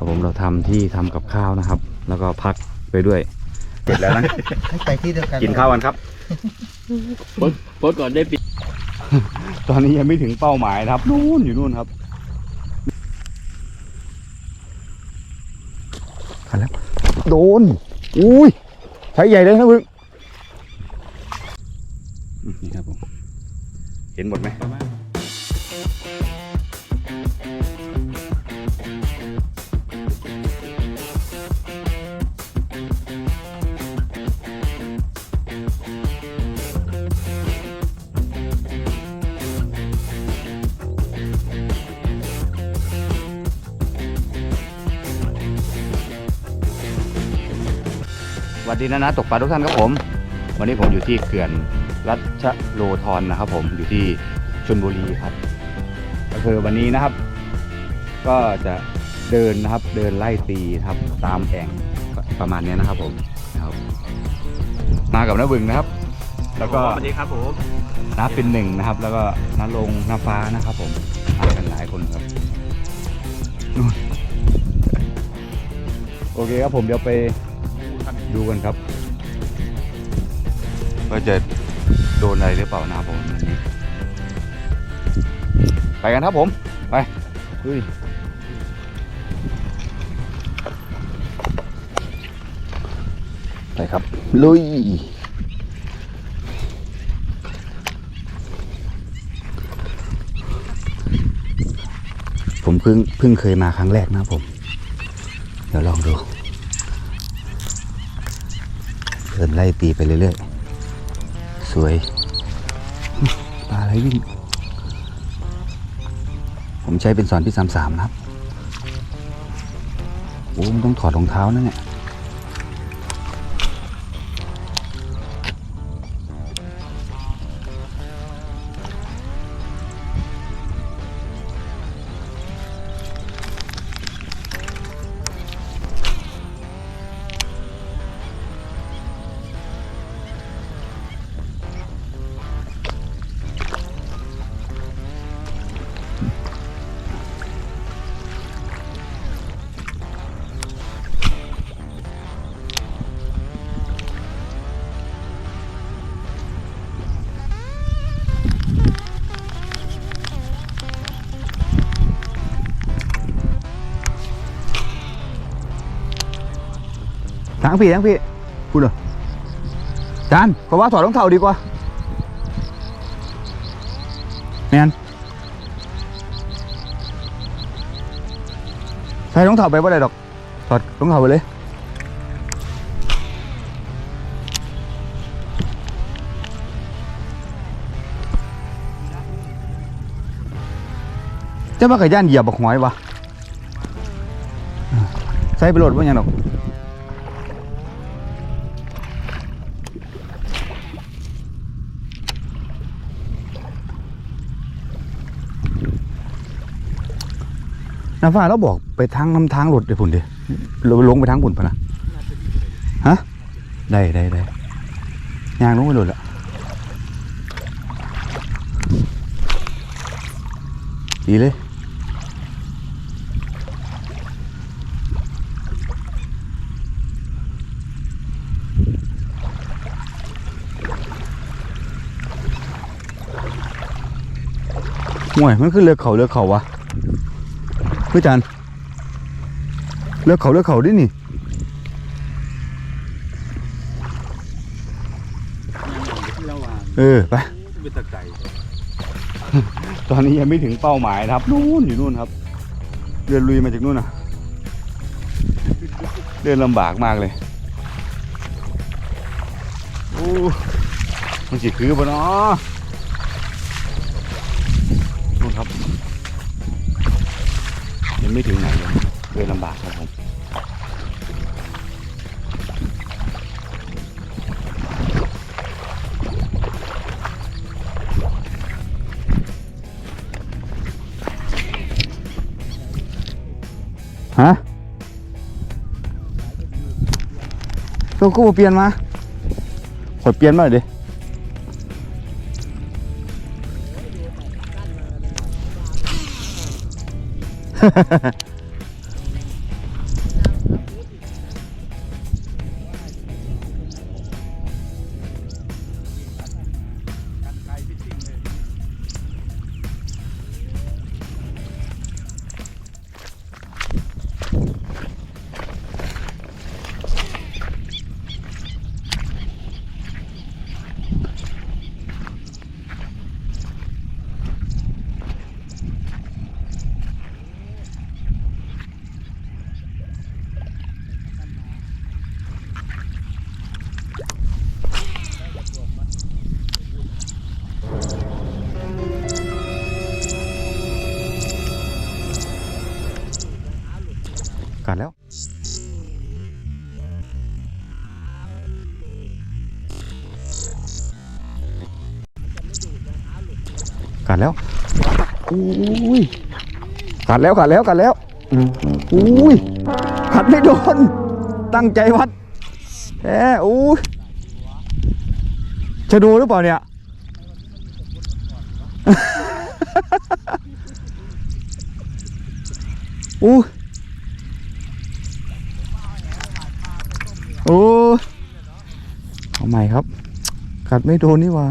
ครับผมเราทำที่ทำกับข้าวนะครับ แล้วก็พักไปด้วยเสร็จแล้วนะให้ไปที่เดียวกันกินข้าวกันครับโพสต์โพสต์ก่อนได้ปิดตอนนี้ยังไม่ถึงเป้าหมายนะครับนู่นอยู่นู่นครับขันแล้วโดนอุ้ยใช้ใหญ่เลยนะพึ่งอืมนี่ครับผมเห็นหมดไหม วัสดีนะนะตกปลาทุกท่านครับผม วันนี้ผมอยู่ที่เขื่อนรัชโลธรนะครับ ผมอยู่ที่ชลบุรีครับก็คือวันนี้นะครับ ก็จะเดินนะครับเดินไล่ตีนะครับตามแอ่งประมาณเนี้ยนะครับ ผมนะครับมากับน้าบึงนะครับ แล้วก็สวัสดีครับผมน้าเป็นหนึ่งนะครับ แล้วก็น้าลงน้าฟ้านะครับ ผมมากันหลายคนครับนู่นโอเคครับผมเดี๋ยวไป ดูกันครับว่าจะโดนอะไรหรือเปล่านะผมวันนี้ ไปกันครับผม ไปลุยไปครับ ลุย ผมเพิ่งเพิ่งเคยมาครั้งแรกนะผม เดี๋ยวลองดู เดินไล่ตีไปเรื่อยๆ สวย ปลาอะไรวิ่ง ผมใช้เป็นสอนที่สามสามนะครับ โอ้มต้องถอดรองเท้านะเนี่ย ทั้งพี่ทั้งพี่พูดเหรอจานเพราะว่าถอดรองเท้าดีกว่าแมนใส่รองเท้าไปว่าไรดอก ถอดรองเท้าไปเลยจะมาขย่านเหยียบบักหอยวะใส่ไปโหลดว่าอย่างดอก น้าฟ้าเราบอกไปทางน้ำทางรถเลยพุ่นดิลงไปทางพุ่นปะนะฮะได้ได้ได้ยางลงไปรถละดีเลยห่วยมันคือเรือเขาเรือเขาวะ พื่อจันเลือกเขาเลือกเขาดินี่เออไปตตอนนี้ยังไม่ถึงเป้าหมายนะครับนู่นอยู่นู่นครับเดินลุยมาจากนู่นนะเดินลำบากมากเลยโอ้มันสิคือปะเนาะนู่นครับ ยังไม่ถึงไหนเลยเดินลำบากครับผมฮะตัวกูเปลี่ยนมาขอเปลี่ยนมาหน่อยดิกัด 哈哈哈 กัดแล้วอุ้ยกัดแล้วกัดแล้วกัดแล้วอุ้ยกัดไม่โดน ตั้งใจวัดแหมอุ้ยจะดูหรือเปล่าเนี่ยอู้โอ้เอาใหม่ครับ กัดไม่โดนนี่ว่า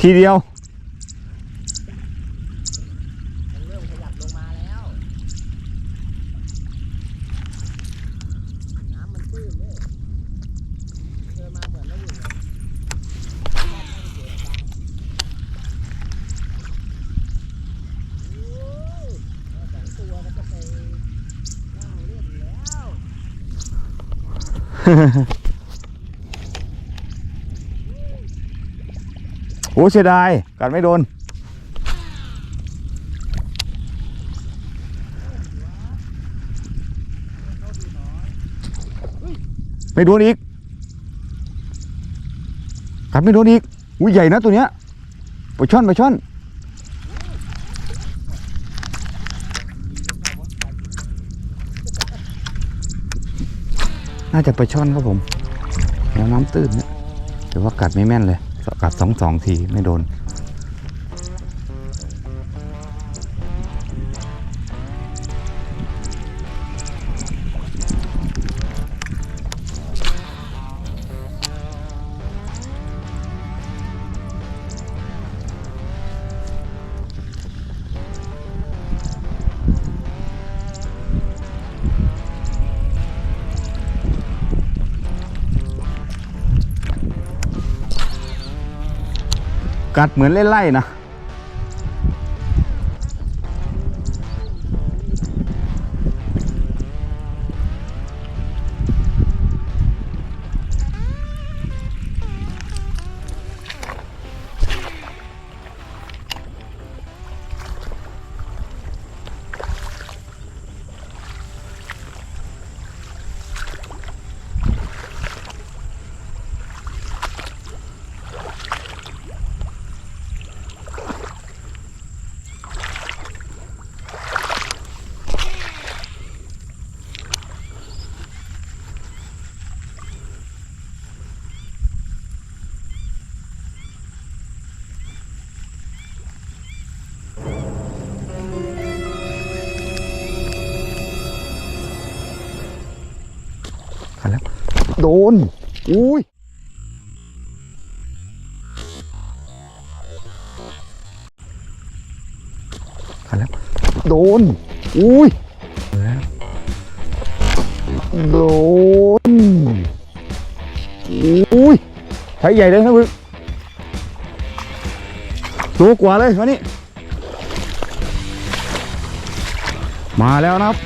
ทีเดียวมันเริ่มขยับลงมาแล้ว น้ำมันตื้นเนี่ยเดินมาเหมือนแล้วอยู่เนี่ยโอ้ยแล้วสองตัวก็จะไปนั่งเล่นแล้ว อ้เสียดาย กัดไม่โดน ไม่โดนอีก กัดไม่โดนอีก อุ้ยใหญ่นะตัวเนี้ยไปช่อนไปช่อนน่าจะไปช่อนครับผมแนวน้ำตื้นเนี่ยแต่ว่ากัดไม่แม่นเลย กัดสองสองทีไม่โดน กัดเหมือนไล่ๆนะ กัดแล้ว โดน อุ้ยกัดแล้ว โดน อุ้ยแล้วโดน อุ้ยใช้ใหญ่เลยนะมึงตัวกว่าเลยวันนี้ มาแล้วนะครับ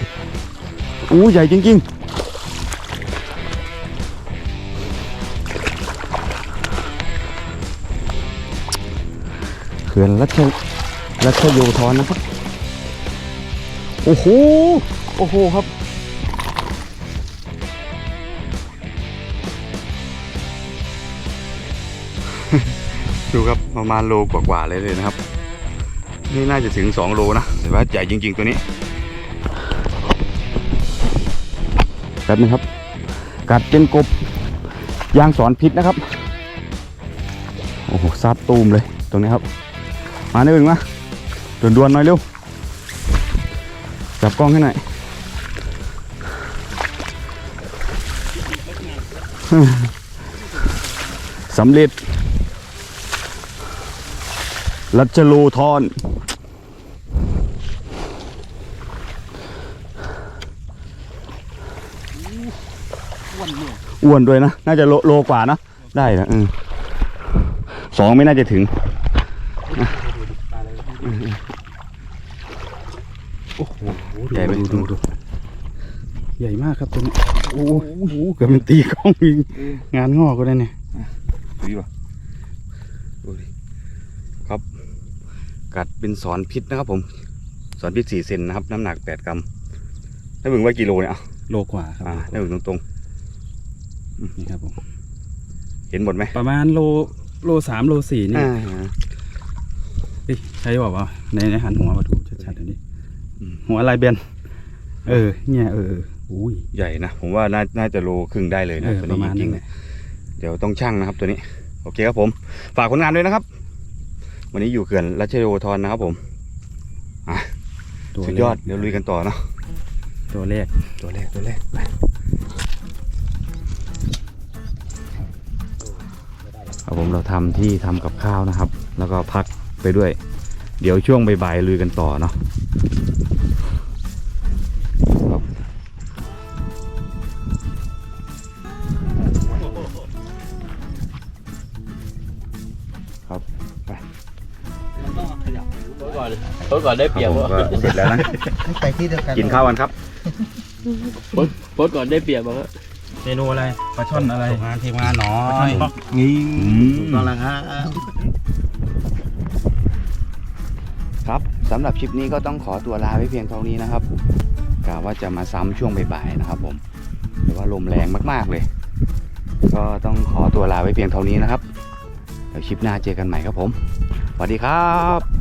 อู้ใหญ่จริง ๆ ขื่อนรัชรัชโยธรนะครับ โอ้โห โอ้โหครับ ดูครับประมาณโลกว่าๆเลยเลยนะครับ นี่น่าจะถึง 2 โลนะแต่ว่าใหญ่จริง ๆ ตัวนี้แป๊บนึงครับ กัดเป็นกบยางสอนพิษนะครับ โอ้โหซัดตูมเลยตรงนี้ครับ มาหนึ่งมาด่วนๆหน่อยเร็ว จับกล้องให้หน่อยสำเร็จ รัชโลทอนอ้วนเนี่ยนด้วยนะ น่าจะโลโลกว่านะ ได้นะอสองไม่น่าจะถึง ตาอะไร โอ้โหใหญ่ไหม ดูดูดูใหญ่มากครับตัวนี้โอ้โหเกือบเป็นตีกล้องอีกงานงอกก็ได้เนี่ยดูดิวะดูดิครับ กัดเป็นสอนพิษนะครับ ผม สอนพิษสี่เซนนะครับ น้ำหนักแปดกรัมได้บึงว่ากิโลเนี่ยอะโลกว่าครับอ่าได้บึงตรงนี่ครับผมๆ เห็นหมดไหมประมาณโลโลสามโลสี่นี่อ่าเอ้ยใช่บอกว่าในในหันหัวมาดูชัดๆอันนี้อืม หัวลายเบนเออ เนี่ยเออเอออุ้ยใหญ่นะ ผมว่าน่าน่าจะโลครึ่งได้เลยนะเออตัวประนี้มาณจรินั้งนๆแหนะละเดี๋ยวต้องชั่งนะครับตัวนี้ โอเคครับผม ฝากผลงานด้วยนะครับ วันนี้อยู่เขื่อนรัชโยธรนะครับผมตัวสุดแรกยอดเดี๋ยวลุยกันต่อเนาะตัวแรกตัวแรกตัวแรกไปครับผมเราทำที่ทำกับข้าวนะครับ แล้วก็พักไปด้วย เดี๋ยวช่วงบ่ายๆลุยกันต่อเนาะ ก่อนโพสก่อนได้คเปรียรับบผมก็เสร็จแล้วนะ ไปที่เดียวกันกินข้าวกันครับโพสก่อนได้เปรียบบ้างเมนูอะไรปลาช่อนอะไรงานทีมงานหนอปลาช่อนยป๊อกงี้ถูกต้องแล้วครับ ครับสำหรับคลิปนี้ก็ต้องขอตัวลาไว้เพียงเท่านี้นะครับกะว่าจะมาซ้ำช่วงบ่ายๆนะครับผมแต่ว่าลมแรงมากๆเลย ก็ต้องขอตัวลาไว้เพียงเท่านี้นะครับเดี๋ยวคลิปหน้าเจอกันใหม่ครับผมสวัสดีครับ